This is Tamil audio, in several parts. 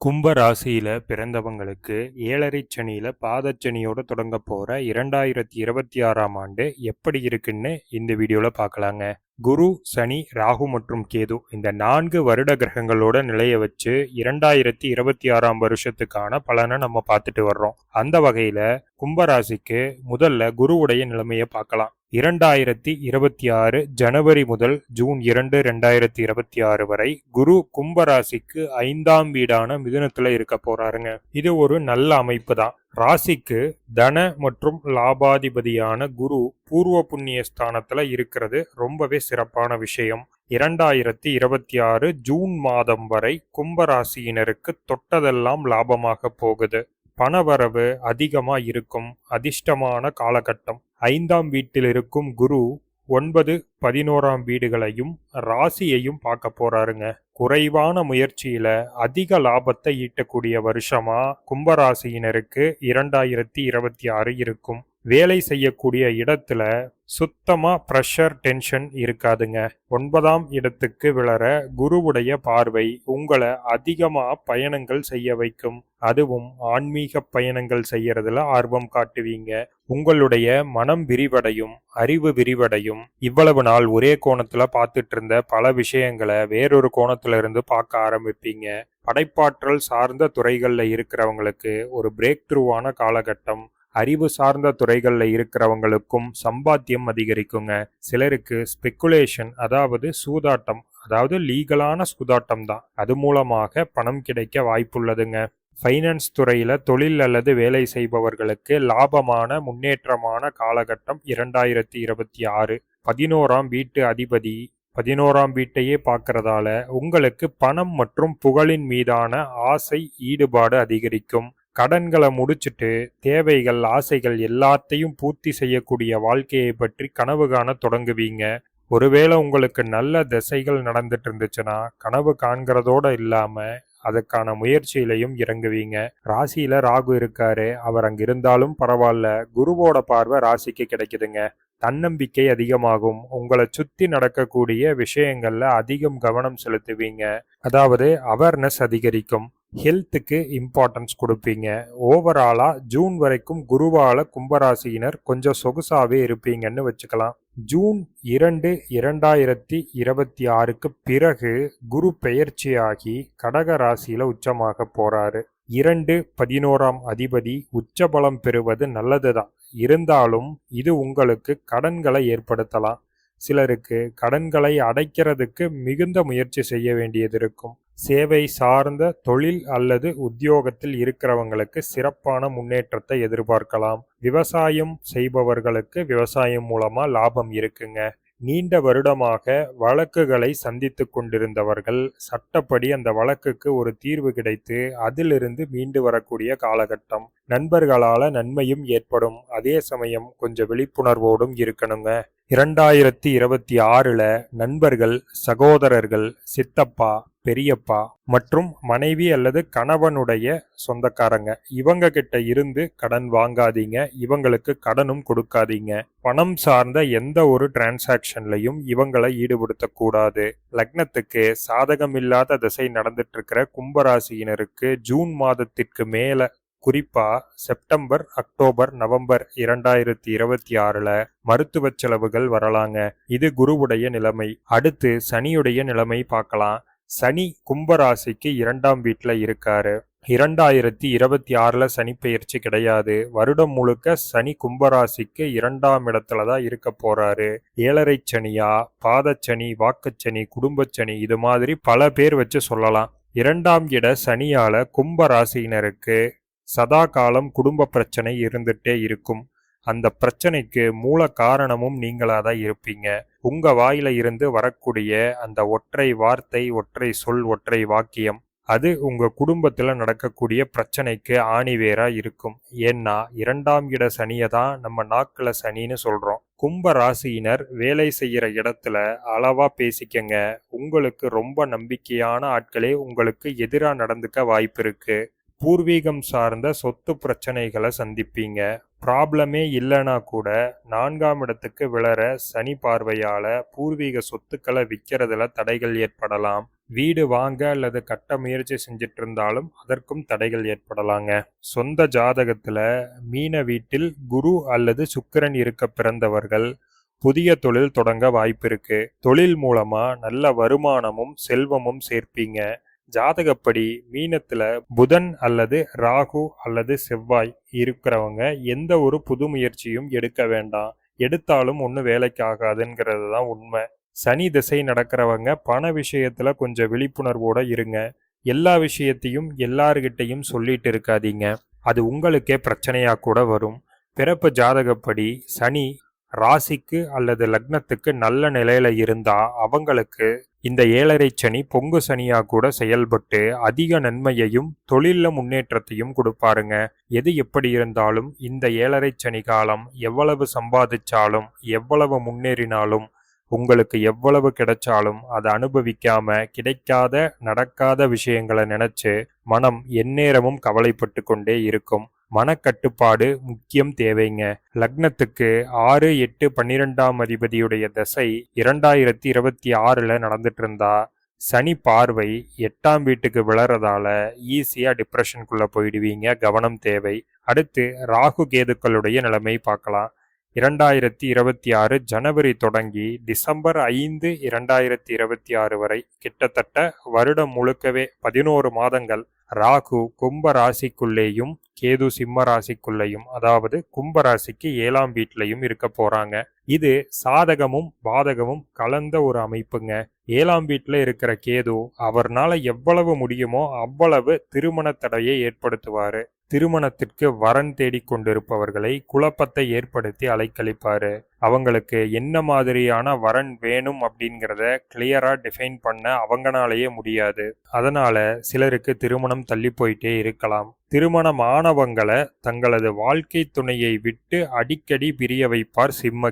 கும்ப ராசியில் பிறந்தவங்களுக்கு ஏழரை சனியில் பாதச்சனியோட தொடங்க போகிற இரண்டாயிரத்தி இருபத்தி ஆறாம் ஆண்டு எப்படி இருக்குன்னு இந்த வீடியோவில் பார்க்கலாங்க குரு சனி ராகு மற்றும் கேது இந்த நான்கு வருட கிரகங்களோட நிலையை வச்சு இரண்டாயிரத்தி இருபத்தி ஆறாம் வருஷத்துக்கான பலனை நம்ம பார்த்துட்டு வர்றோம். அந்த வகையில் கும்பராசிக்கு முதல்ல குருவுடைய நிலைமையை பார்க்கலாம். இரண்டாயிரத்தி இருபத்தி ஆறு ஜனவரி முதல் ஜூன் இரண்டு ரெண்டாயிரத்தி இருபத்தி ஆறு வரை குரு கும்பராசிக்கு ஐந்தாம் வீடான மிதுனத்துல இருக்க போறாருங்க. இது ஒரு நல்ல அமைப்பு தான். ராசிக்கு தன மற்றும் லாபாதிபதியான குரு பூர்வ புண்ணிய ஸ்தானத்துல இருக்கிறது. ரொம்பவே சிறப்பான விஷயம். இரண்டாயிரத்தி இருபத்தி ஆறு ஜூன் மாதம் வரை கும்பராசியினருக்கு தொட்டதெல்லாம் லாபமாக போகுது. பணவரவு அதிகமாக இருக்கும். அதிர்ஷ்டமான காலகட்டம். ஐந்தாம் வீட்டில் இருக்கும் குரு ஒன்பது பதினோராம் வீடுகளையும் ராசியையும் பார்க்க போறாருங்க. குறைவான முயற்சியில அதிக லாபத்தை ஈட்டக்கூடிய வருஷமா கும்பராசியினருக்கு இரண்டாயிரத்தி இருபத்தி ஆறு இருக்கும். வேலை செய்யக்கூடிய இடத்துல சுத்தமாக ப்ரெஷர் டென்ஷன் இருக்காதுங்க. ஒன்பதாம் இடத்துக்கு விளர குருவுடைய பார்வை உங்களை அதிகமாக பயணங்கள் செய்ய வைக்கும். அதுவும் ஆன்மீக பயணங்கள் செய்யறதுல ஆர்வம் காட்டுவீங்க. உங்களுடைய மனம் விரிவடையும் அறிவு விரிவடையும். இவ்வளவு நாள் ஒரே கோணத்துல பார்த்துட்டு இருந்த பல விஷயங்களை வேறொரு கோணத்துல இருந்து பார்க்க ஆரம்பிப்பீங்க. படைப்பாற்றல் சார்ந்த துறைகளில் இருக்கிறவங்களுக்கு ஒரு பிரேக் த்ரூவான காலகட்டம். அறிவு சார்ந்த துறைகளில் இருக்கிறவங்களுக்கும் சம்பாத்தியம் அதிகரிக்குங்க. சிலருக்கு ஸ்பெக்குலேஷன் அதாவது சூதாட்டம் அதாவது லீகலான சூதாட்டம் தான். அது மூலமாக பணம் கிடைக்க வாய்ப்புள்ளதுங்க. ஃபைனான்ஸ் துறையில் தொழில் அல்லது வேலை செய்பவர்களுக்கு லாபமான முன்னேற்றமான காலகட்டம் இரண்டாயிரத்தி இருபத்தி ஆறு. பதினோராம் வீட்டு அதிபதி பதினோராம் வீட்டையே பார்க்கறதால உங்களுக்கு பணம் மற்றும் புகழின் மீதான ஆசை ஈடுபாடு அதிகரிக்கும். கடன்களை முடிச்சுட்டு தேவைகள் ஆசைகள் எல்லாத்தையும் பூர்த்தி செய்யக்கூடிய வாழ்க்கையை பற்றி கனவு காண தொடங்குவீங்க. ஒருவேளை உங்களுக்கு நல்ல திசைகள் நடந்துட்டு இருந்துச்சுன்னா கனவு காண்கிறதோட இல்லாம அதுக்கான முயற்சியிலையும் இறங்குவீங்க. ராசியில ராகு இருக்காரு. அவர் அங்க இருந்தாலும் பரவாயில்ல. குருவோட பார்வை ராசிக்கு கிடைக்குதுங்க. தன்னம்பிக்கை அதிகமாகும். உங்களை சுத்தி நடக்கக்கூடிய விஷயங்கள்ல அதிகம் கவனம் செலுத்துவீங்க. அதாவது அவேர்னஸ் அதிகரிக்கும். ஹெல்த்துக்கு இம்பார்ட்டன்ஸ் கொடுப்பீங்க. ஓவராலாக ஜூன் வரைக்கும் குருவால கும்பராசியினர் கொஞ்சம் சொகுசாகவே இருப்பீங்கன்னு வச்சுக்கலாம். ஜூன் இரண்டு இரண்டாயிரத்தி இருபத்தி ஆறுக்கு பிறகு குரு பெயர்ச்சியாகி கடக ராசியில் உச்சமாக போகிறாரு இரண்டு பதினோராம் அதிபதி உச்சபலம் பெறுவது நல்லது தான் இருந்தாலும் இது உங்களுக்கு கடன்களை ஏற்படுத்தலாம். சிலருக்கு கடன்களை அடைக்கிறதுக்கு மிகுந்த முயற்சி செய்ய வேண்டியது இருக்கும். சேவை சார்ந்த தொழில் அல்லது உத்தியோகத்தில் இருக்கிறவங்களுக்கு சிறப்பான முன்னேற்றத்தை எதிர்பார்க்கலாம். விவசாயம் செய்பவர்களுக்கு விவசாயம் மூலமா லாபம் இருக்குங்க. நீண்ட வருடமாக வழக்குகளை சந்தித்து கொண்டிருந்தவர்கள் சட்டப்படி அந்த வழக்குக்கு ஒரு தீர்வு கிடைத்து அதிலிருந்து மீண்டு வரக்கூடிய காலகட்டம். நண்பர்களால நன்மையும் ஏற்படும். அதே சமயம் கொஞ்சம் விழிப்புணர்வோடும் இருக்கணுங்க. இரண்டாயிரத்தி இருபத்தி ஆறில் நண்பர்கள் சகோதரர்கள் சித்தப்பா பெரியப்பா மற்றும் மனைவி அல்லது கணவனுடைய சொந்தக்காரங்க. இவங்க கிட்ட இருந்து கடன் வாங்காதீங்க. இவங்களுக்கு கடனும் கொடுக்காதீங்க. பணம் சார்ந்த எந்த ஒரு டிரான்சாக்ஷன்லையும் இவங்களை ஈடுபடுத்தக்கூடாது. லக்னத்துக்கு சாதகமில்லாத திசை நடந்துட்டு இருக்கிற கும்பராசியினருக்கு ஜூன் மாதத்திற்கு மேல குறிப்பா செப்டம்பர் அக்டோபர் நவம்பர் இரண்டாயிரத்தி இருபத்தி ஆறுல மருத்துவ செலவுகள் வரலாங்க. இது குருவுடைய நிலைமை. அடுத்து சனியுடைய நிலைமை பார்க்கலாம். சனி கும்பராசிக்கு இரண்டாம் வீட்டில் இருக்காரு. இரண்டாயிரத்தி இருபத்தி ஆறில் சனிப்பெயர்ச்சி கிடையாது. வருடம் முழுக்க சனி கும்பராசிக்கு இரண்டாம் இடத்துல தான் இருக்க போறாரு. ஏழரை சனியா பாதச்சனி வாக்குச்சனி குடும்பச்சனி இது மாதிரி பல பேர் வச்சு சொல்லலாம். இரண்டாம் இட சனியால கும்ப ராசியினருக்கு சதா காலம் குடும்ப பிரச்சனை இருந்துட்டே இருக்கும். அந்த பிரச்சனைக்கு மூல காரணமும் நீங்களாக தான் இருப்பீங்க. உங்க வாயில இருந்து வரக்கூடிய அந்த ஒற்றை வார்த்தை ஒற்றை சொல் ஒற்றை வாக்கியம் அது உங்க குடும்பத்தில் நடக்கக்கூடிய பிரச்சனைக்கு ஆணிவேரா இருக்கும். ஏன்னா இரண்டாம் இட சனியை தான் நம்ம நாக்கில் சனின்னு சொல்றோம். கும்ப ராசியினர் வேலை செய்யற இடத்துல அளவா பேசிக்கங்க. உங்களுக்கு ரொம்ப நம்பிக்கையான ஆட்களே உங்களுக்கு எதிராக நடந்துக்க வாய்ப்பு இருக்கு. பூர்வீகம் சார்ந்த சொத்து பிரச்சனைகளை சந்திப்பீங்க. ப்ராப்ளமே இல்லைனா கூட நான்காம் இடத்துக்கு விளர சனி பார்வையால் பூர்வீக சொத்துக்களை விற்கிறதுல தடைகள் ஏற்படலாம். வீடு வாங்க அல்லது கட்ட முயற்சி செஞ்சிட்டு இருந்தாலும் அதற்கும் தடைகள் ஏற்படலாங்க. சொந்த ஜாதகத்தில் மீன வீட்டில் குரு அல்லது சுக்கிரன் இருக்க பிறந்தவர்கள் புதிய தொழில் தொடங்க வாய்ப்பு இருக்கு தொழில் மூலமா நல்ல வருமானமும் செல்வமும் சேர்ப்பீங்க. ஜாதகப்படி மீனத்துல புதன் அல்லது ராகு அல்லது செவ்வாய் இருக்கிறவங்க எந்த ஒரு புது முயற்சியும் எடுக்க வேண்டாம். எடுத்தாலும் ஒன்றும் வேலைக்கு ஆகாதுங்கிறது தான் உண்மை. சனி திசை நடக்கிறவங்க பண விஷயத்துல கொஞ்சம் விழிப்புணர்வோட இருங்க. எல்லா விஷயத்தையும் எல்லார்கிட்டையும் சொல்லிட்டு இருக்காதீங்க. அது உங்களுக்கே பிரச்சனையா கூட வரும். பிறப்பு ஜாதகப்படி சனி ராசிக்கு அல்லது லக்னத்துக்கு நல்ல நிலையில இருந்தா அவங்களுக்கு இந்த ஏழரை சனி பொங்கு சனியா கூட செயல்பட்டு அதிக நன்மையையும் தொழிலில் முன்னேற்றத்தையும் கொடுப்பாருங்க. எது எப்படி இருந்தாலும் இந்த ஏழரை சனி காலம் எவ்வளவு சம்பாதிச்சாலும் எவ்வளவு முன்னேறினாலும் உங்களுக்கு எவ்வளவு கிடைச்சாலும் அதை அனுபவிக்காம கிடைக்காத நடக்காத விஷயங்களை நினைச்சு மனம் எந்நேரமும் கவலைப்பட்டு கொண்டே இருக்கும். மனக்கட்டுப்பாடு முக்கியம் தேவைங்க. லக்னத்துக்கு ஆறு எட்டு பன்னிரெண்டாம் அதிபதியுடைய தசை இரண்டாயிரத்தி இருபத்தி ஆறுல நடந்துட்டு இருந்தா சனி பார்வை எட்டாம் வீட்டுக்கு விளறதால ஈஸியாக டிப்ரெஷனுக்குள்ளே போயிடுவீங்க. கவனம் தேவை. அடுத்து ராகு கேதுக்களுடைய நிலைமை பார்க்கலாம். இரண்டாயிரத்தி இருபத்தி ஆறு ஜனவரி தொடங்கி டிசம்பர் ஐந்து இரண்டாயிரத்தி இருபத்தி ஆறு வரை கிட்டத்தட்ட வருடம் முழுக்கவே பதினோரு மாதங்கள் ராகு கும்ப ராசிக்குள்ளேயும் கேது சிம்ம ராசிக்குள்ளேயும் அதாவது கும்ப ராசிக்கு ஏழாம் வீட்லையும் இருக்க போறாங்க. இது சாதகமும் பாதகமும் கலந்த ஒரு அமைப்புங்க. ஏழாம் வீட்டில் இருக்கிற கேது அவர்னால எவ்வளவு முடியுமோ அவ்வளவு திருமண தடையை ஏற்படுத்துவாரு. திருமணத்திற்கு வரன் தேடிக் கொண்டிருப்பவர்களை குழப்பத்தை ஏற்படுத்தி அலைக்கழிப்பாரு. அவங்களுக்கு என்ன மாதிரியான வரன் வேணும் அப்படிங்கிறத கிளியராக டிஃபைன் பண்ண அவங்கனாலேயே முடியாது. அதனால சிலருக்கு திருமணம் தள்ளி போயிட்டே இருக்கலாம். திருமணமானவங்களை தங்களது வாழ்க்கை துணையை விட்டு அடிக்கடி பிரிய வைப்பார் சிம்ம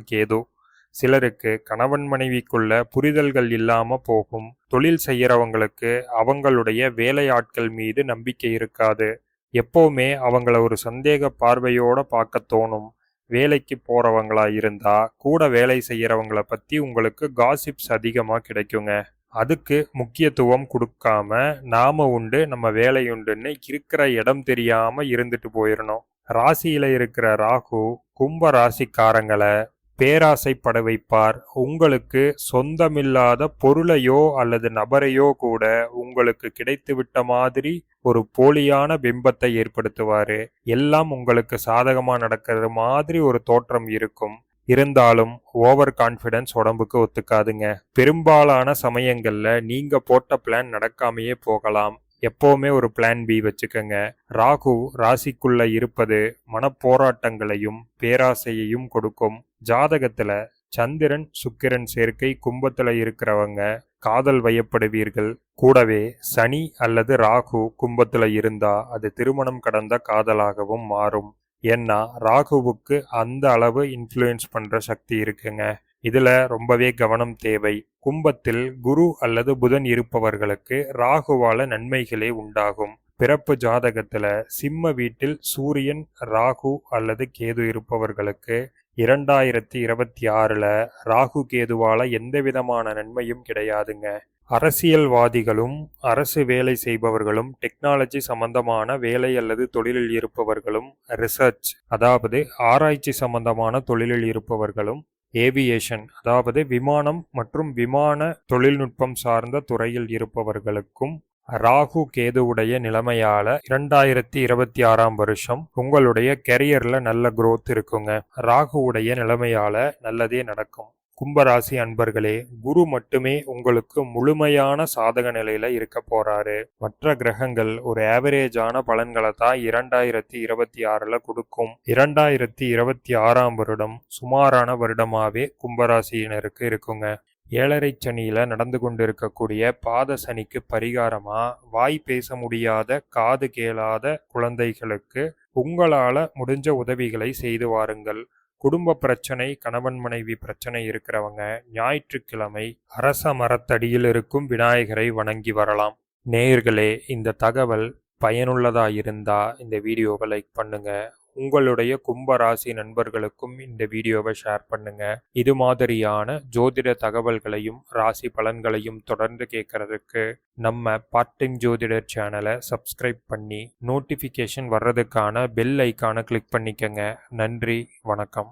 சிலருக்கு கணவன் மனைவிக்குள்ள புரிதல்கள் இல்லாம போகும். தொழில் செய்யறவங்களுக்கு அவங்களுடைய வேலையாட்கள் மீது நம்பிக்கை இருக்காது. எப்போவுமே அவங்கள ஒரு சந்தேக பார்வையோட பார்க்க தோணும். வேலைக்கு போறவங்களா இருந்தா கூட வேலை செய்கிறவங்கள பத்தி உங்களுக்கு காசிப்ஸ் அதிகமா கிடைக்குங்க. அதுக்கு முக்கியத்துவம் கொடுக்காம நாம உண்டு நம்ம வேலை உண்டுன்னு இருக்கிற இடம் தெரியாம இருந்துட்டு போயிடணும் ராசியில இருக்கிற ராகு கும்ப ராசிக்காரங்களை பேராசைப்பட வைப்பார். உங்களுக்கு சொந்தமில்லாத பொருளையோ அல்லது நபரையோ கூட உங்களுக்கு கிடைத்துவிட்ட மாதிரி ஒரு போலியான பிம்பத்தை ஏற்படுத்துவார். எல்லாம் உங்களுக்கு சாதகமாக நடக்கிற மாதிரி ஒரு தோற்றம் இருக்கும். இருந்தாலும் ஓவர் கான்ஃபிடன்ஸ் உடம்புக்கு ஒத்துக்காதுங்க. பெரும்பாலான சமயங்களில் நீங்கள் போட்ட பிளான் நடக்காமையே போகலாம். எப்போவுமே ஒரு பிளான் பி வச்சுக்கோங்க. ராகு ராசிக்குள்ள இருப்பது மனப்போராட்டங்களையும் பேராசையையும் கொடுக்கும். ஜாதகத்துல சந்திரன் சுக்கிரன் சேர்க்கை கும்பத்துல இருக்கிறவங்க காதல் வயப்படுவீர்கள். கூடவே சனி அல்லது ராகு கும்பத்துல இருந்தா அது திருமணம் கடந்த காதலாகவும் மாறும். ஏன்னா ராகுவுக்கு அந்த அளவு இன்ஃப்ளூயன்ஸ் பண்ற சக்தி இருக்குங்க. இதுல ரொம்பவே கவனம் தேவை. கும்பத்தில் குரு அல்லது புதன் இருப்பவர்களுக்கு ராகுவால நன்மைகளே உண்டாகும். பிறப்பு ஜாதகத்துல சிம்ம வீட்டில் சூரியன் ராகு அல்லது கேது இருப்பவர்களுக்கு இரண்டாயிரத்தி இருபத்தி ஆறுல ராகு கேதுவால எந்த விதமான நன்மையும் கிடையாதுங்க. அரசியல்வாதிகளும் அரசு வேலை செய்பவர்களும் டெக்னாலஜி சம்பந்தமான வேலை அல்லது தொழிலில் இருப்பவர்களும் ரிசர்ச் அதாவது ஆராய்ச்சி சம்பந்தமான தொழிலில் இருப்பவர்களும் ஏவியேஷன் அதாவது விமானம் மற்றும் விமான தொழில்நுட்பம் சார்ந்த துறையில் இருப்பவர்களுக்கும் ராகு கேதுவுடைய நிலைமையால இரண்டாயிரத்தி இருபத்தி ஆறாம் வருஷம் உங்களுடைய கெரியர்ல நல்ல குரோத் இருக்குங்க. ராகுவுடைய நிலைமையால நல்லதே நடக்கும். கும்பராசி அன்பர்களே குரு மட்டுமே உங்களுக்கு முழுமையான சாதக நிலையில இருக்க போறாரு. மற்ற கிரகங்கள் ஒரு ஆவரேஜான பலன்களை தான் இரண்டாயிரத்தி இருபத்தி ஆறுல கொடுக்கும். இரண்டாயிரத்தி இருபத்தி ஆறாம் வருடம் சுமாரான வருடமாவே கும்பராசியினருக்கு இருக்குங்க. ஏழரை சனியில நடந்து கொண்டிருக்கக்கூடிய பாத சனிக்கு பரிகாரமா வாய் பேச முடியாத காது கேளாத குழந்தைகளுக்கு உங்களால முடிஞ்ச உதவிகளை செய்து வாருங்கள். குடும்ப பிரச்சனை கணவன் மனைவி பிரச்சனை இருக்கிறவங்க ஞாயிற்றுக்கிழமை அரச மரத்தடியில் இருக்கும் விநாயகரை வணங்கி வரலாம். நேயர்களே இந்த தகவல் பயனுள்ளதாக இருந்தால் இந்த வீடியோவை லைக் பண்ணுங்க. உங்களுடைய கும்பராசி நண்பர்களுக்கும் இந்த வீடியோவை ஷேர் பண்ணுங்க. இது மாதிரியான ஜோதிட தகவல்களையும் ராசி பலன்களையும் தொடர்ந்து கேட்கறதுக்கு நம்ம பார்ட் டைம் ஜோதிடர் சேனலை சப்ஸ்கிரைப் பண்ணி நோட்டிஃபிகேஷன் வர்றதுக்கான பெல் ஐக்கானை கிளிக் பண்ணிக்கங்க. நன்றி வணக்கம்.